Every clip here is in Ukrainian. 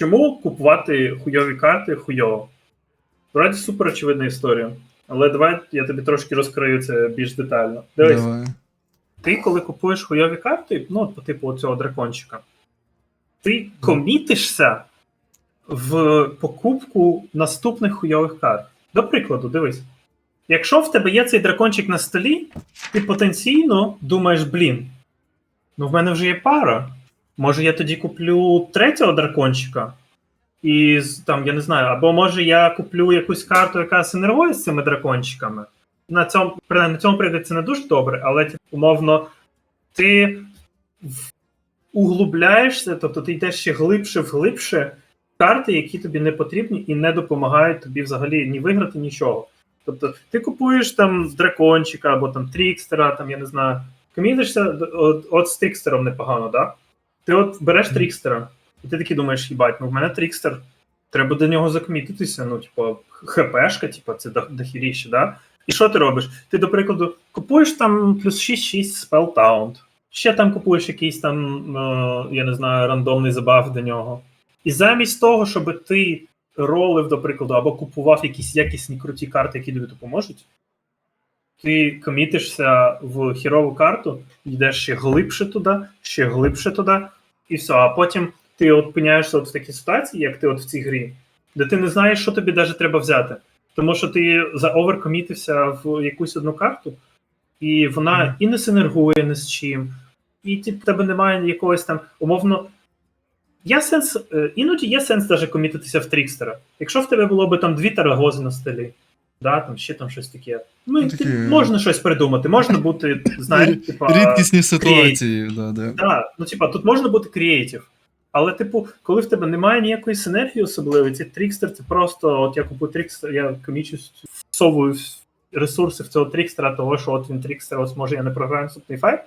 Чому купувати хуйові карти хуйово? Вроді супер очевидна історія. Але давай я тобі трошки розкрию це більш детально. Дивись, Давай. ти коли купуєш хуйові карти, ну, по типу цього дракончика, ти комітишся в покупку наступних хуйових карт. До прикладу, дивись. Якщо в тебе є цей дракончик на столі, ти потенційно думаєш, блін, ну в мене вже є пара. Може, я тоді куплю третього дракончика. І там, я не знаю, або може я куплю якусь карту, яка синергує з цими дракончиками. На цьому, принаймні, на цьому прикладі це не дуже добре, але типу, умовно, ти углубляєшся, тобто ти йдеш ще глибше вглибше карти, які тобі не потрібні і не допомагають тобі взагалі ні виграти нічого. Тобто, ти купуєш там дракончика або там трікстера, там я не знаю, комітишся, от, от з трікстером непогано, да? Ти от береш трікстера, і ти такий думаєш, їбать, ну в мене трікстер, треба до нього закомітитися, ну, типу, хпшка, типу, це до- дохіріще, да? І що ти робиш? Ти, до прикладу, купуєш там плюс 6-6 Spell Taunt, ще там купуєш якийсь там, е, я не знаю, рандомний забав до нього. І замість того, щоб ти ролив, до прикладу, або купував якісь якісні круті карти, які тобі допоможуть, ти комітишся в хірову карту, йдеш ще глибше туди, ще глибше туди, і все. А потім ти опиняєшся от в такій ситуації, як ти от в цій грі, де ти не знаєш, що тобі навіть треба взяти. Тому що ти заоверкомітився в якусь одну карту, і вона і не синергує ні з чим, і в тебе немає якогось там умовно. Є сенс, е, іноді є сенс даже комітитися в Трікстера. Якщо в тебе було би там дві тарагози на столі, да, там ще там щось таке. Ну, Ну, ти- можна щось придумати, можна бути, знаєш, типа. Рідкісні ситуації, да, да. Да, ну типа, тут можна бути креатив. Але, типу, коли в тебе немає ніякої синергії особливої, ці трікстер це просто, от я купую трікстер, я комічусь, всовую ресурси в цього трікстера, того, що от він трікстер, ось може я не програю наступний файт.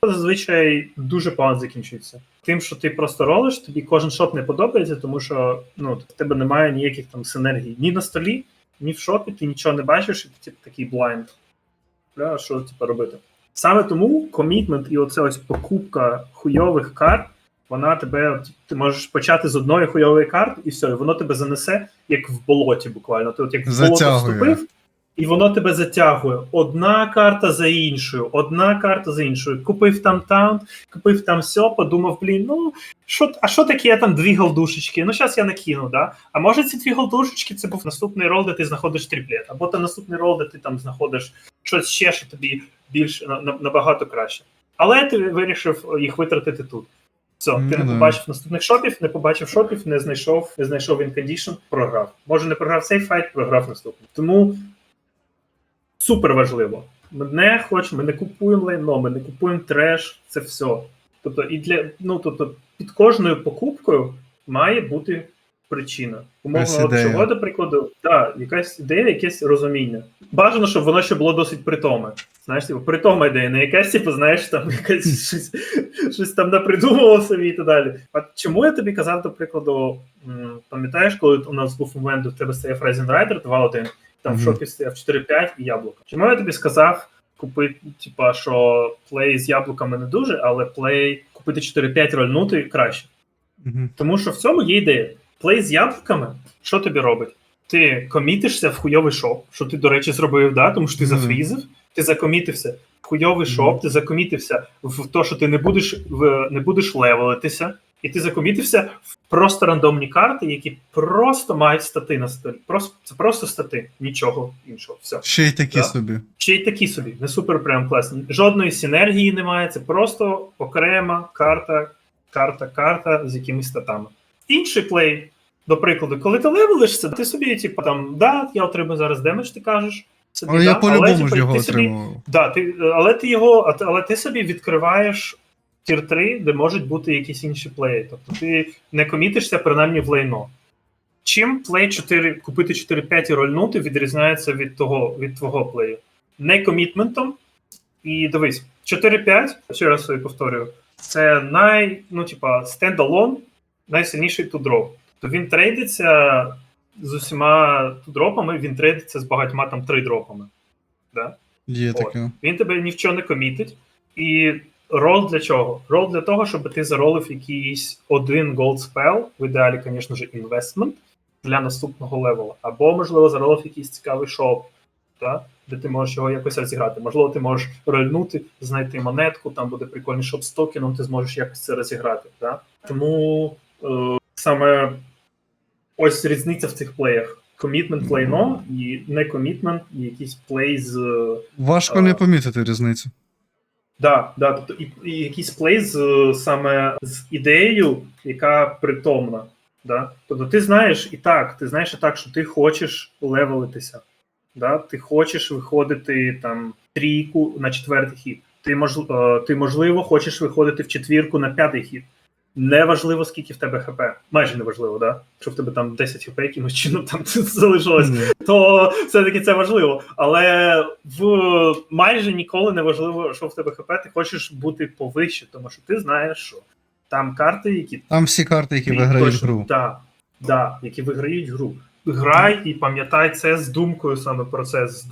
то Зазвичай дуже погано закінчується. Тим, що ти просто ролиш, тобі кожен шот не подобається, тому що ну, в тебе немає ніяких там синергій ні на столі, ні в шопі, ти нічого не бачиш, і ти типу, такий блайнд. Бля, що типу, робити? Саме тому комітмент і оце ось покупка хуйових карт, вона тебе, ти можеш почати з одної хуйової карти, і все, і воно тебе занесе як в болоті, буквально. Ти от як в болото вступив, і воно тебе затягує. Одна карта за іншою, одна карта за іншою. Купив там таунт, купив там все, подумав, блін, ну що, а що таке я там дві голдушечки? Ну, зараз я накину, да? А може ці дві голдушечки це був наступний рол, де ти знаходиш тріплет, або там наступний рол, де ти там знаходиш щось ще, що тобі більш на- на- набагато краще. Але ти вирішив їх витратити тут. Все, ти Ну не побачив наступних шопів, не побачив шопів, не знайшов, не знайшов інкондішн, програв. Може, не програв цей файт, програв наступний. Тому супер важливо. Ми не хочемо, ми не купуємо лайно, ми не купуємо треш, це все. Тобто, і для ну тобто, під кожною покупкою має бути причина. Умовно, от чого, до прикладу, да, якась ідея, якесь розуміння. Бажано, щоб воно ще було досить притоме. Знаєш, типу, притома ідея, не якась, типу, знаєш, там якась щось, щось там напридумував собі і так далі. А чому я тобі казав, до прикладу, пам'ятаєш, коли у нас був момент, в тебе стояв Ryzen Rider 2.1, там в шопі стояв 4.5 і яблуко. Чому я тобі сказав купити, типа, що плей з яблуками не дуже, але плей купити 4.5 рольнути краще. Мгм. Тому що в цьому є ідея. Плей з яблуками, що тобі робить? Ти комітишся в хуйовий шоп, що ти, до речі, зробив, да? тому що ти Мгм. зафрізив, ти закомітився в хуйовий шоп, ти закомітився в те, що ти не будеш в не будеш левелитися, і ти закомітився в просто рандомні карти, які просто мають стати на столі. Просто це просто стати, нічого іншого. Все. Ще й такі Да. собі. Ще й такі собі, не супер прям класні. Жодної синергії немає, це просто окрема карта, карта, карта з якимись статами. Інший плей, до прикладу, коли ти левелишся, ти собі, типу, там, да, я отримую зараз демедж, ти кажеш. Собі, Але я по-любому ж його отримував. да, ти, але ти його, але ти собі відкриваєш тір 3, де можуть бути якісь інші плеї. Тобто ти не комітишся принаймні в лайно. Чим плей 4, купити 4-5 і рольнути відрізняється від того від твого плею? Не комітментом. І дивись, 4-5, ще раз собі повторюю, це най, ну, типа, стендалон, найсильніший тудроп. Тобто він трейдиться з усіма тудропами, він трейдиться з багатьма там три дропами. Да? Є От. таке. Він тебе ні в чого не комітить, і Рол для чого? Рол для того, щоб ти заролив якийсь один gold spell, в ідеалі, звісно ж, інвестмент для наступного левела. Або, можливо, заролив якийсь цікавий шоп, та? де ти можеш його якось розіграти. Можливо, ти можеш рольнути, знайти монетку, там буде прикольний шоп з токеном, ти зможеш якось це розіграти. Та? Тому е, саме ось різниця в цих плеях. Комітмент плейно і не комітмент, і якийсь плей з. е, Важко А. не помітити різницю. Да, да, тобто і, і якийсь плей з саме з ідеєю, яка притомна. Да? Тобто ти знаєш і так, ти знаєш і так, що ти хочеш левелитися. Да? Ти хочеш виходити там трійку на четвертий хід. Ти, мож, е, ти можливо хочеш виходити в четвірку на п'ятий хід. Неважливо, скільки в тебе хп. Майже неважливо, да? Що в тебе там 10 хп якимось чином там залишилось Ні. то все-таки це важливо. Але в майже ніколи не важливо, що в тебе хп, ти хочеш бути повище, тому що ти знаєш, що там карти, які Там всі карти, які виграють точно- гру. Да, да, які виграють гру. Грай і пам'ятай це з думкою саме про це, з